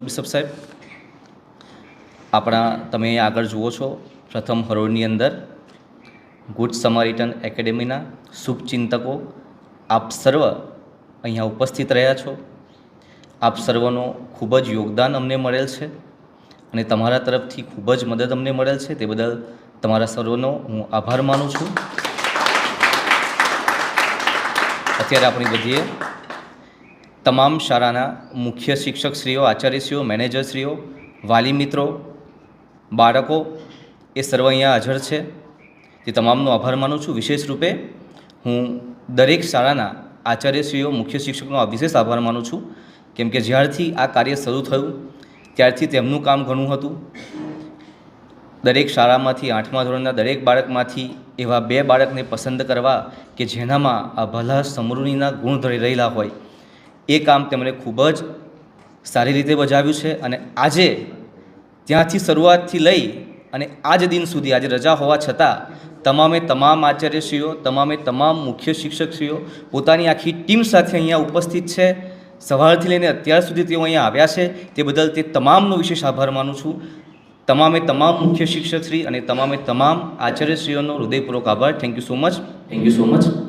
Bishop સાહેબ, આપણા તમે આગળ જુઓ છો, પ્રથમ હરોળની અંદર ગુડ સમારિટન એકેડેમીના શુભચિંતકો આપ સર્વ અહીંયા ઉપસ્થિત રહ્યા છો. આપ સર્વનો ખૂબ જ યોગદાન અમને મળેલ છે અને તમારા તરફથી ખૂબ જ મદદ અમને મળેલ છે. તે બદલ તમારા સર્વનો હું આભાર માનું છું. અત્યારે આપણી બધીએ તમામ શાળાના મુખ્ય શિક્ષકશ્રીઓ, આચાર્યશ્રીઓ, મેનેજરશ્રીઓ, વાલી મિત્રો, બાળકો, એ સર્વ અહીંયા હાજર છે. તે તમામનો આભાર માનું છું. વિશેષ રૂપે હું દરેક શાળાના આચાર્યશ્રીઓ, મુખ્ય શિક્ષકનો આ વિશેષ આભાર માનું છું. કેમ કે જ્યારથી આ કાર્ય શરૂ થયું, ત્યારથી તેમનું કામ ઘણું હતું. દરેક શાળામાંથી આઠમા ધોરણના દરેક બાળકમાંથી એવા બે બાળકને પસંદ કરવા કે જેનામાં આ ભલા સમૃદ્ધિના ગુણ રહેલા હોય એ કામ તેમણે ખૂબ જ સારી રીતે બજાવ્યું છે અને આજે ત્યાંથી શરૂઆતથી લઈ અને આજ દિન સુધી, આજે રજા હોવા છતાં તમામે તમામ આચાર્યશ્રીઓ, તમામે તમામ મુખ્ય શિક્ષકશ્રીઓ પોતાની આખી ટીમ સાથે અહીંયા ઉપસ્થિત છે. સવારથી લઈને અત્યાર સુધી તેઓ અહીંયા આવ્યા છે. તે બદલ તે તમામનો વિશેષ આભાર માનું છું. તમામે તમામ મુખ્ય શિક્ષકશ્રી અને તમામે તમામ આચાર્યશ્રીઓનો હૃદયપૂર્વક આભાર. Thank you so much thank you so much